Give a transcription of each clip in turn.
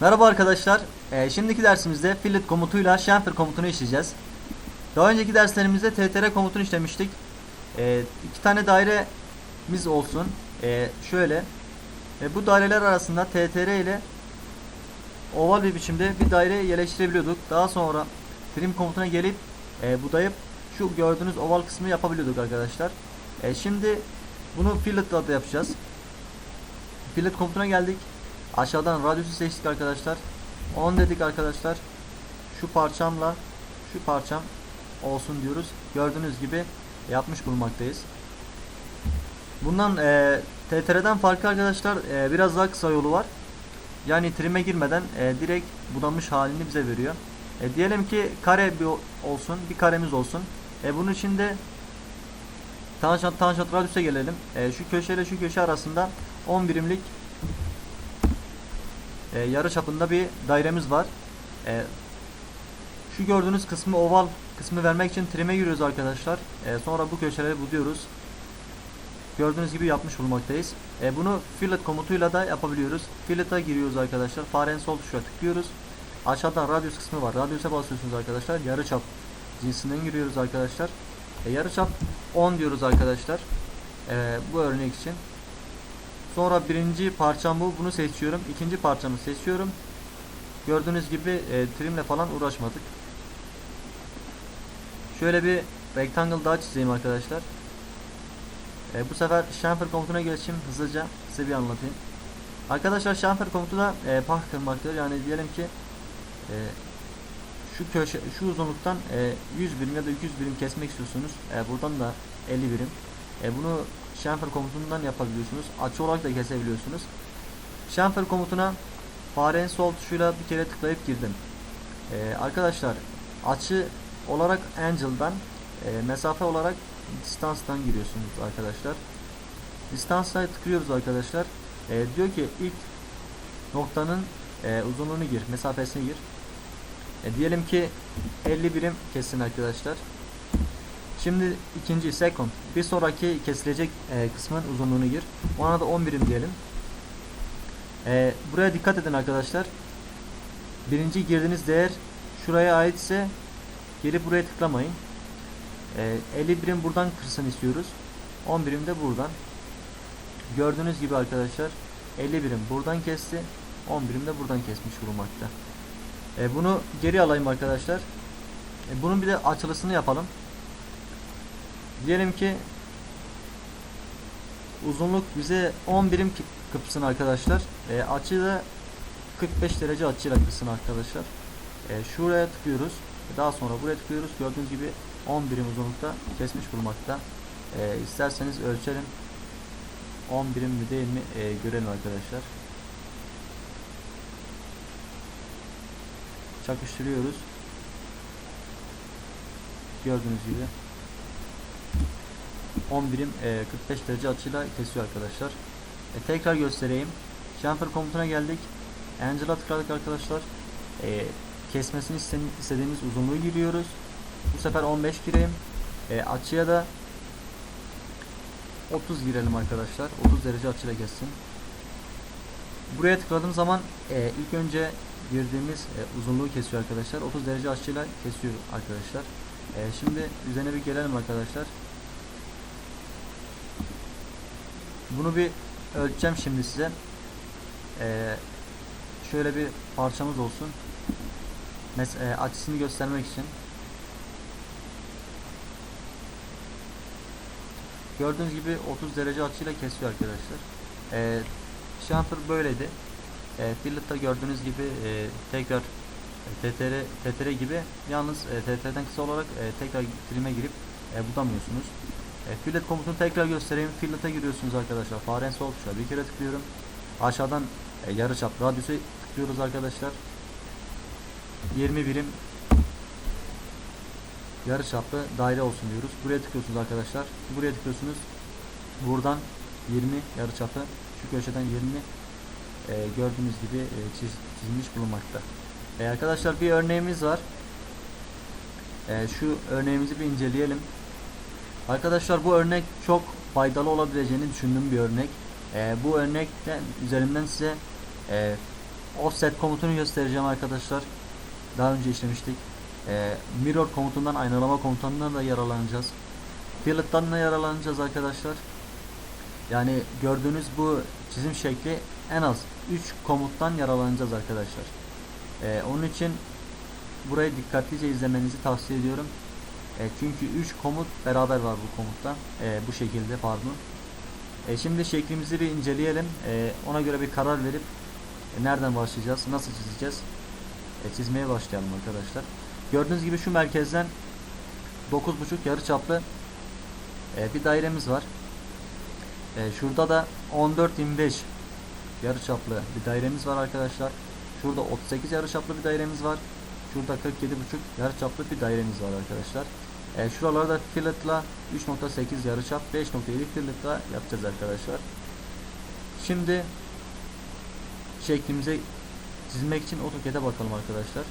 Merhaba arkadaşlar. Ee, şimdiki dersimizde fillet komutuyla chamfer komutunu işleyeceğiz. Daha önceki derslerimizde TTR komutunu işlemiştik. Ee, iki tane dairemiz olsun. Ee, şöyle. Ee, bu daireler arasında TTR ile oval bir biçimde bir daire yerleştirebiliyorduk. Daha sonra trim komutuna gelip e, budayıp şu gördüğünüz oval kısmı yapabiliyorduk arkadaşlar. E, şimdi bunu fillet'la da yapacağız. Fillet komutuna geldik. Aşağıdan radyosu seçtik arkadaşlar. 10 dedik arkadaşlar. Şu parçamla şu parçam olsun diyoruz. Gördüğünüz gibi yapmış bulunmaktayız. Bundan e, TTR'den farkı arkadaşlar e, biraz daha kısa yolu var. Yani trim'e girmeden e, direkt budanmış halini bize veriyor. E, diyelim ki kare bir olsun, bir karemiz olsun. E, bunun için de tanjant tanjant radyüse gelelim. E, şu köşe ile şu köşe arasında 10 birimlik e, yarı çapında bir dairemiz var. E, şu gördüğünüz kısmı oval kısmı vermek için trim'e giriyoruz arkadaşlar. E, sonra bu köşeleri buduyoruz. Gördüğünüz gibi yapmış bulunmaktayız. E, bunu fillet komutuyla da yapabiliyoruz. Fillet'a giriyoruz arkadaşlar. Farenin sol tuşuna tıklıyoruz. Aşağıdan radyus kısmı var. Radyusa basıyorsunuz arkadaşlar. Yarıçap cinsinden giriyoruz arkadaşlar. E, yarıçap 10 diyoruz arkadaşlar. E, bu örnek için. Sonra birinci parçam bu. Bunu seçiyorum. İkinci parçamı seçiyorum. Gördüğünüz gibi e, trimle falan uğraşmadık. Şöyle bir rectangle daha çizeyim arkadaşlar. E, bu sefer chamfer komutuna geçeyim hızlıca size bir anlatayım. Arkadaşlar chamfer komutu da e, pah kırmaktır. Yani diyelim ki e, şu köşe şu uzunluktan e, 100 birim ya da 200 birim kesmek istiyorsunuz. E, buradan da 50 birim. E, bunu chamfer komutundan yapabiliyorsunuz. Açı olarak da kesebiliyorsunuz. Chamfer komutuna farenin sol tuşuyla bir kere tıklayıp girdim. E, arkadaşlar açı olarak Angel'dan e, mesafe olarak distanstan giriyorsunuz arkadaşlar. Distansa tıklıyoruz arkadaşlar. E, diyor ki ilk noktanın e, uzunluğunu gir, mesafesini gir. E, diyelim ki 50 birim kessin arkadaşlar. Şimdi ikinci second bir sonraki kesilecek e, kısmın uzunluğunu gir. Ona da 10 birim diyelim. E, buraya dikkat edin arkadaşlar. Birinci girdiğiniz değer şuraya aitse gelip buraya tıklamayın. E, 50 birim buradan kırsın istiyoruz. 10 birim de buradan. Gördüğünüz gibi arkadaşlar 50 birim buradan kesti. 10 birim de buradan kesmiş bulunmakta. E, bunu geri alayım arkadaşlar. E, bunun bir de açılısını yapalım. Diyelim ki uzunluk bize 10 birim kıpsın arkadaşlar. E, açı da 45 derece açıyla kıpsın arkadaşlar. E, şuraya tıklıyoruz. Daha sonra buraya tıklıyoruz. Gördüğünüz gibi 10 birim uzunlukta kesmiş bulunmakta. E, isterseniz ölçelim. 10 birim mi değil mi e, görelim arkadaşlar. Çakıştırıyoruz. Gördüğünüz gibi 10 birim e, 45 derece açıyla kesiyor arkadaşlar. E, tekrar göstereyim. Chamfer komutuna geldik. Angel'a tıkladık arkadaşlar. E, kesmesini istediğimiz uzunluğu giriyoruz. Bu sefer 15 gireyim. E, açıya da 30 girelim arkadaşlar. 30 derece açıyla kessin. Buraya tıkladığım zaman e, ilk önce girdiğimiz e, uzunluğu kesiyor arkadaşlar. 30 derece açıyla kesiyor arkadaşlar. E, şimdi üzerine bir gelelim arkadaşlar. Bunu bir ölçeceğim şimdi size. E, şöyle bir parçamız olsun. Mes e, açısını göstermek için. Gördüğünüz gibi 30 derece açıyla kesiyor arkadaşlar. E, chamfer böyleydi. E, fillet'ta gördüğünüz gibi e, tekrar e, TTR, TTR gibi yalnız e, TTR'den kısa olarak e, tekrar trim'e girip e, budamıyorsunuz. E, fillet komutunu tekrar göstereyim. Fillet'e giriyorsunuz arkadaşlar. Farenin sol tuşuna bir kere tıklıyorum. Aşağıdan e, yarıçap radyüse tıklıyoruz arkadaşlar. 20 birim yarı çaplı daire olsun diyoruz. Buraya tıklıyorsunuz arkadaşlar. Buraya tıklıyorsunuz. Buradan 20 yarı çapı şu köşeden 20 e, gördüğünüz gibi e, çiz- çizilmiş bulunmakta. E, arkadaşlar bir örneğimiz var. E, şu örneğimizi bir inceleyelim. Arkadaşlar bu örnek çok faydalı olabileceğini düşündüğüm bir örnek. Ee, bu örnekten üzerinden size e, offset komutunu göstereceğim arkadaşlar. Daha önce işlemiştik. Ee, mirror komutundan, aynalama komutundan da yararlanacağız. Fillet'tan da yararlanacağız arkadaşlar. Yani gördüğünüz bu çizim şekli en az 3 komuttan yararlanacağız arkadaşlar. Ee, onun için burayı dikkatlice izlemenizi tavsiye ediyorum. E, çünkü 3 komut beraber var bu komutta. E, bu şekilde pardon. E, şimdi şeklimizi bir inceleyelim. E, ona göre bir karar verip e, nereden başlayacağız, nasıl çizeceğiz? E, çizmeye başlayalım arkadaşlar. Gördüğünüz gibi şu merkezden 9.5 yarıçaplı e, bir dairemiz var. E, şurada da 14-25 yarıçaplı bir dairemiz var arkadaşlar. Şurada 38 yarıçaplı bir dairemiz var. Şurada 47,5 yarıçaplı bir dairemiz var arkadaşlar. E, şuralarda filletla 3.8 yarıçap 5.7 filletla yapacağız arkadaşlar. Şimdi şeklimize çizmek için AutoCAD'e bakalım arkadaşlar.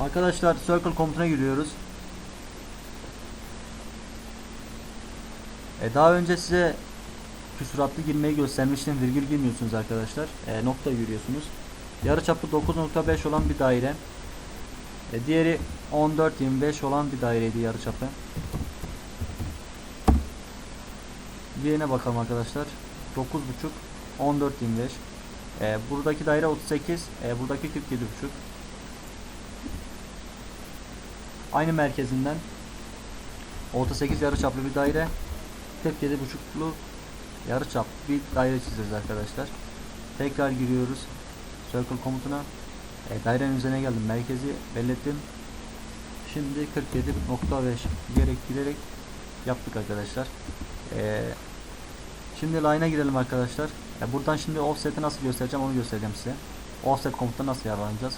Arkadaşlar Circle komutuna giriyoruz. E, daha önce size küsuratlı girmeyi göstermiştim. Virgül girmiyorsunuz arkadaşlar. E, nokta giriyorsunuz. Yarıçapı 9.5 olan bir daire. E, diğeri 14.25 olan bir daireydi yarıçapı. Diğerine bakalım arkadaşlar. 9.5 14.25 e, Buradaki daire 38 e, Buradaki 47.5 Aynı merkezinden Orta 8 yarıçaplı bir daire 47.5'lu yarıçap bir daire çizeceğiz arkadaşlar. Tekrar giriyoruz. Circle komutuna. E, dairenin üzerine geldim. Merkezi belirttim. Şimdi 47.5 gerek giderek yaptık arkadaşlar. E, şimdi line'a girelim arkadaşlar. E, buradan şimdi offset'i nasıl göstereceğim onu göstereceğim size. Offset komutu nasıl yararlanacağız.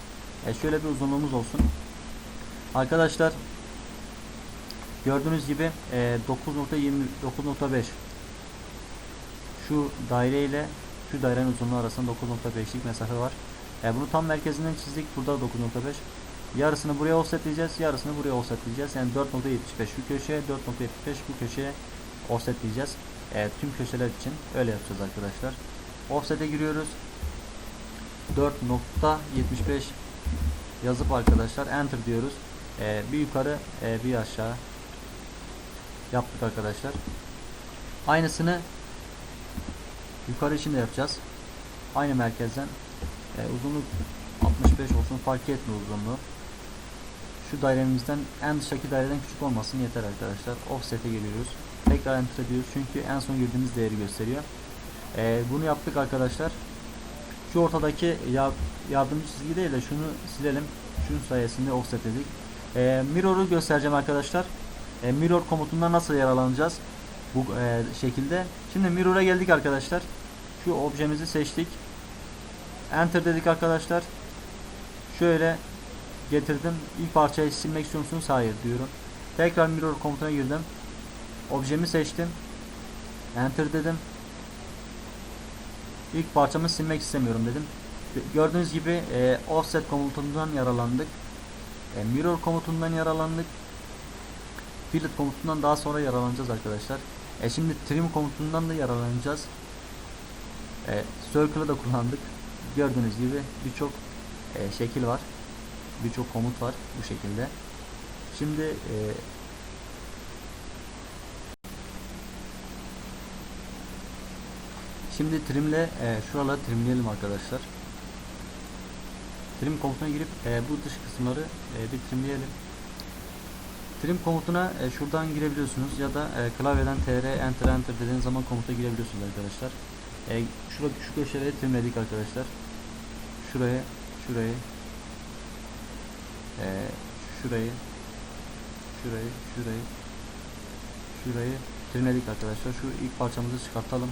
E, şöyle bir uzunluğumuz olsun. Arkadaşlar gördüğünüz gibi e, 9.20 9.5 şu daire ile şu dairenin uzunluğu arasında 9.5'lik mesafe var. E, bunu tam merkezinden çizdik. Burada 9.5. Yarısını buraya offsetleyeceğiz. Yarısını buraya offsetleyeceğiz. Yani 4.75 şu köşeye 4.75 bu köşeye offsetleyeceğiz. E, tüm köşeler için öyle yapacağız arkadaşlar. Offset'e giriyoruz. 4.75 yazıp arkadaşlar enter diyoruz. E, bir yukarı e, bir aşağı yaptık arkadaşlar. Aynısını yukarı için de yapacağız. Aynı merkezden e, uzunluk 65 olsun fark etmiyor uzunluğu. Şu dairemizden en dıştaki daireden küçük olmasın yeter arkadaşlar. Offset'e geliyoruz. Tekrar enter ediyoruz çünkü en son girdiğimiz değeri gösteriyor. E, bunu yaptık arkadaşlar. Şu ortadaki ya, yardımcı çizgi değil de şunu silelim. Şunun sayesinde offset dedik. E, mirror'u göstereceğim arkadaşlar. E, mirror komutundan nasıl yararlanacağız? Bu e, şekilde. Şimdi mirror'a geldik arkadaşlar. Şu objemizi seçtik. Enter dedik arkadaşlar. Şöyle getirdim. İlk parçayı silmek istiyor musunuz? Hayır diyorum. Tekrar mirror komutuna girdim. Objemi seçtim. Enter dedim. İlk parçamı silmek istemiyorum dedim. Gördüğünüz gibi e, offset komutundan yararlandık. E, mirror komutundan yararlandık. Fillet komutundan daha sonra yararlanacağız arkadaşlar. E şimdi trim komutundan da yararlanacağız. E, circle'ı da kullandık. Gördüğünüz gibi birçok e, şekil var. Birçok komut var bu şekilde. Şimdi e, Şimdi trimle e, şuraları trimleyelim arkadaşlar. Trim komutuna girip e, bu dış kısımları e, bir trimleyelim. Trim komutuna e, şuradan girebiliyorsunuz ya da e, klavyeden tr enter enter dediğiniz zaman komuta girebiliyorsunuz arkadaşlar. E, şura, şu köşeleri trimledik arkadaşlar. Şuraya, şurayı, e, şurayı, şurayı, şurayı, şurayı trimledik arkadaşlar. Şu ilk parçamızı çıkartalım.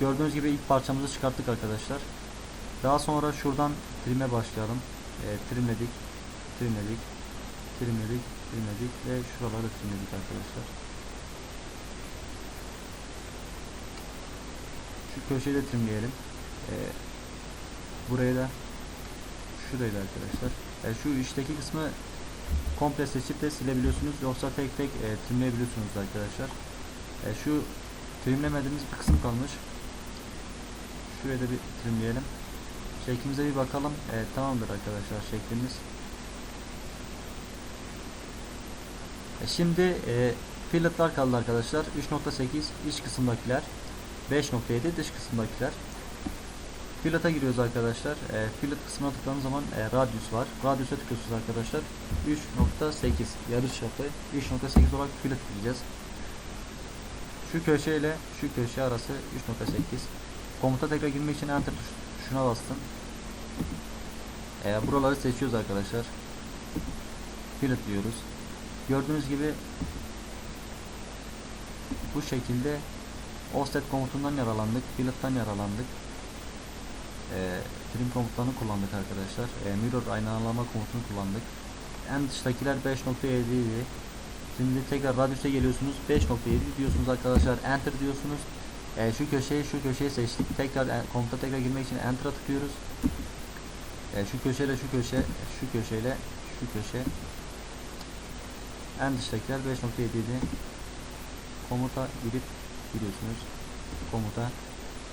Gördüğünüz gibi ilk parçamızı çıkarttık arkadaşlar. Daha sonra şuradan trime başlayalım. E, trimledik, trimledik, trimledik, trimledik ve şuraları trimledik arkadaşlar. Şu köşeyi de trimleyelim. Ee, burayı da şurayı da arkadaşlar. E, şu üstteki kısmı komple seçip de silebiliyorsunuz. Yoksa tek tek e, trimleyebiliyorsunuz arkadaşlar. E, şu trimlemediğimiz bir kısım kalmış. Şuraya da bir trimleyelim. Şeklimize bir bakalım. E, tamamdır arkadaşlar şeklimiz. E, şimdi e, filletler kaldı arkadaşlar. 3.8 iç kısımdakiler. 5.7 dış kısımdakiler. Fillet'a giriyoruz arkadaşlar. E, fillet kısmına tıkladığınız zaman e, radius var. Radius'a tıklıyorsunuz arkadaşlar. 3.8 yarış çapı 3.8 olarak fillet gireceğiz. Şu köşe ile şu köşe arası 3.8. Komuta tekrar girmek için enter tuş- tuşuna bastım. E, buraları seçiyoruz arkadaşlar. Fillet diyoruz. Gördüğünüz gibi bu şekilde offset komutundan yaralandık, fillet'tan yaralandık. Ee, trim komutlarını kullandık arkadaşlar. Ee, mirror aynalama komutunu kullandık. En dıştakiler 5.7 idi. Şimdi tekrar radius'a geliyorsunuz. 5.7 diyorsunuz arkadaşlar. Enter diyorsunuz. Ee, şu köşeyi şu köşeyi seçtik. Tekrar en- komuta tekrar girmek için enter'a tıklıyoruz. Ee, şu köşeyle şu köşe, şu köşeyle şu köşe. En dıştakiler 5.7 idi. Komuta girip giriyorsunuz. Komuta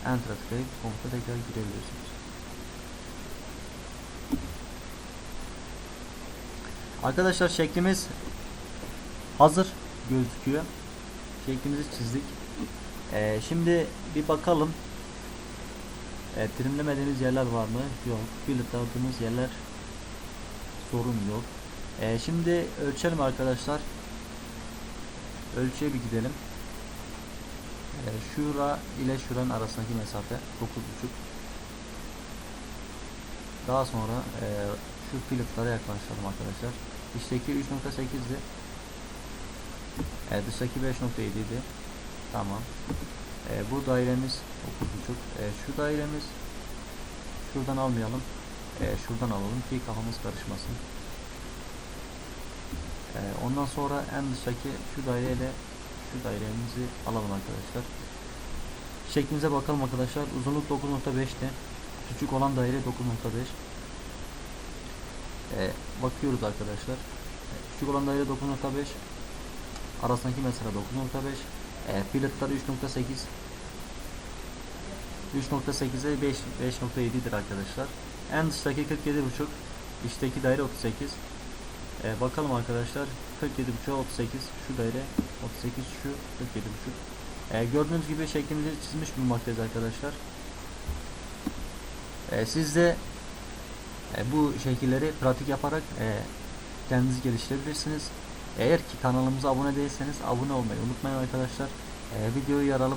Enter'a tıklayıp komuta tekrar girebiliyorsunuz. Arkadaşlar şeklimiz hazır gözüküyor. Şeklimizi çizdik. Ee, şimdi bir bakalım. E, trimlemediğimiz yerler var mı? Yok. Fillet aldığımız yerler sorun yok. Ee, şimdi ölçelim arkadaşlar. Ölçüye bir gidelim. Ee, şura ile şuranın arasındaki mesafe 9.5 daha sonra e, şu filiplara yaklaşalım arkadaşlar içteki 3.8'di e, dıştaki 5.7 idi tamam e, bu dairemiz 9.5 e, şu dairemiz şuradan almayalım e, şuradan alalım ki kafamız karışmasın e, ondan sonra en dıştaki şu daireyle şu dairemizi alalım arkadaşlar. Şeklimize bakalım arkadaşlar. Uzunluk 9.5'ti. Küçük olan daire 9.5. Ee, bakıyoruz arkadaşlar. Ee, Küçük olan daire 9.5. Arasındaki mesela 9.5. Ee, filletler 3.8. 3.8'e 5 5.7'dir arkadaşlar. En dıştaki 47.5. İçteki daire 38. Ee, bakalım arkadaşlar 47.5 38 şu daire 38 şu 47.5 ee, gördüğünüz gibi şeklimizi çizmiş bulunmaktayız arkadaşlar ee, siz de e, bu şekilleri pratik yaparak e, kendinizi geliştirebilirsiniz eğer ki kanalımıza abone değilseniz abone olmayı unutmayın arkadaşlar. Ee, videoyu yaralım